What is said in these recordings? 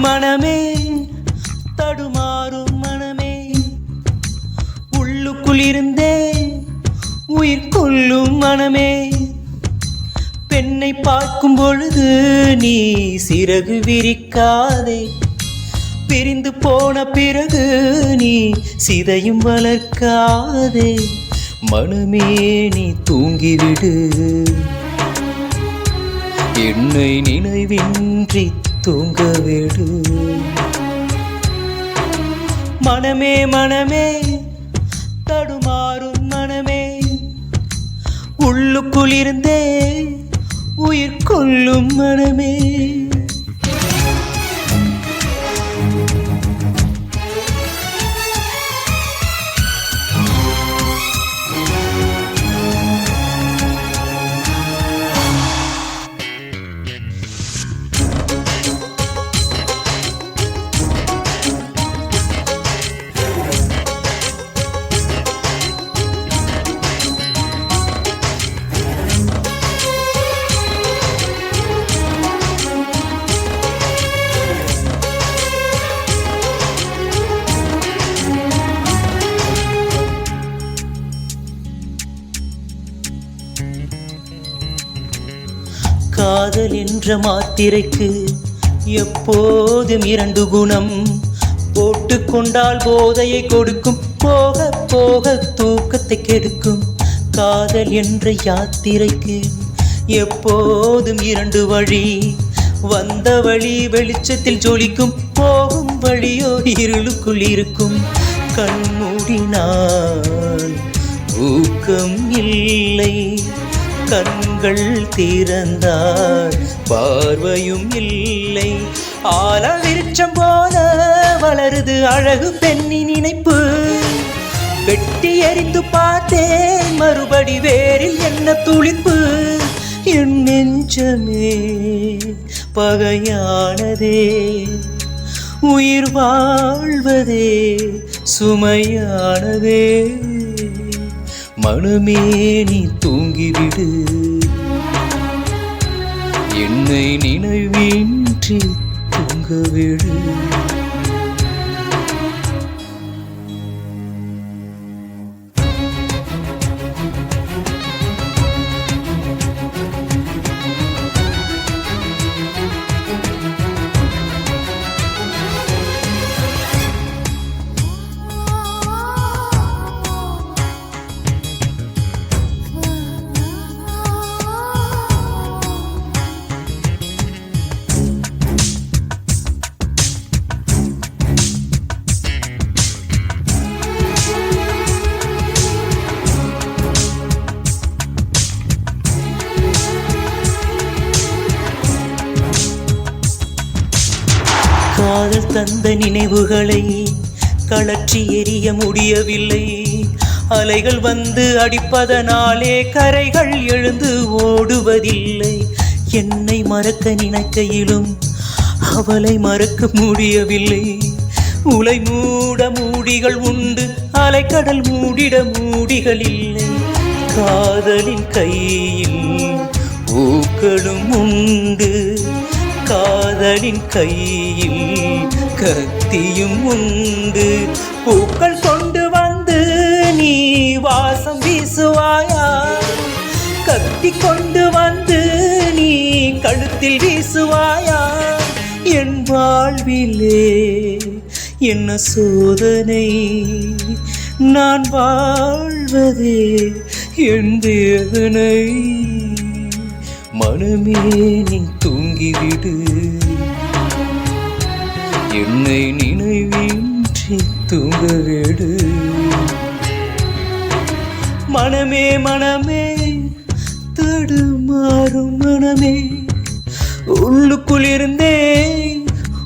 மனமே தடுமாறும் மனமே. உள்ளுக்குள் இருந்தே உயிர் கொள்ளும் மனமே. பெண்ணை பார்க்கும் பொழுது நீ சிறகு விரிக்காதே. பிரிந்து போன பிறகு நீ சிதையும் வளர்க்காதே. மனமே நீ தூங்கிவிடு. என்னை நினைவின்றி தூங்க விடு மனமே மனமே தடுமாறும் மனமே. உள்ளுக்குள் இருந்தே உயிர் கொள்ளும் மனமே. காதல் என்ற மாத்திரைக்கு எப்போதும் இரண்டு குணம். போட்டு கொண்டால் போதையை கொடுக்கும். போக போக தூக்கத்தை கெடுக்கும். காதல் என்ற யாத்திரைக்கு எப்போதும் இரண்டு வழி. வந்த வழி வெளிச்சத்தில் ஜொலிக்கும். போகும் வழியோ இருளுக்குள் இருக்கும். கண்மூடினால் ஊக்கம் இல்லை. கண்கள் திறந்தார். பார்வையும் இல்லை. ஆல விருட்சம் போல வளருது அழகு பெண்ணின் நினைப்பு. வெட்டி எறிந்து பார்த்தேன் மறுபடி வேரில் என்ன துளிப்பு என் நெஞ்சமே பகையானதே. உயிர் வாழ்வதே சுமையானதே. மனுமே நீ தூங்கிவிடு என்னை நினைவின்றி தூங்கவிடு. தந்த நினைவுகளை கழற்றி எறிய முடியவில்லை. அலைகள் வந்து அடிப்பதனாலே கரைகள் எழுந்து ஓடுவதில்லை. என்னை மறக்க நினைக்கையிலும் அவளை மறக்க முடியவில்லை. உலை மூட மூடிகள் உண்டு அலைக்கடல் மூடிட மூடிகள் இல்லை. காதலின் கையில் பூக்களும் உண்டு காதலின் கையில் கத்தியும் உண்டு. பூக்கள் கொண்டு வந்து நீ வாசம் வீசுவாயா? கத்தி கொண்டு வந்து நீ கழுத்தில் வீசுவாயா? என் வாழ்விலே என்ன சோதனை? நான் வாழ்வதே என் தேவனை மனமே நீ தூ தூங்கிவிடு என்னை நினைவின்றி தூங்கவிடு. மனமே மனமே தடுமாறும் மனமே. உள்ளுக்குள் இருந்தே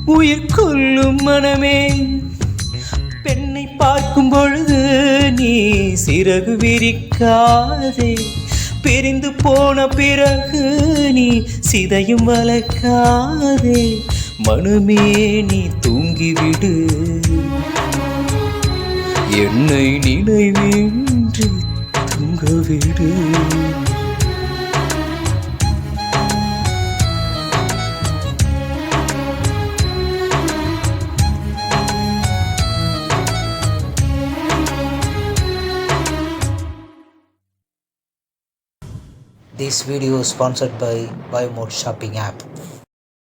உயிர் கொள்ளும் மனமே. பெண்ணை பார்க்கும் பொழுது நீ சிறகு விரிக்காதே. பிரிந்து போன பிறகு நீ சிதையும் வளர்க்காதே. மனமே நீ தூங்கிவிடு. என்னை நினைவின்றி தூங்கவிடு. This video is sponsored by Buy More Shopping app.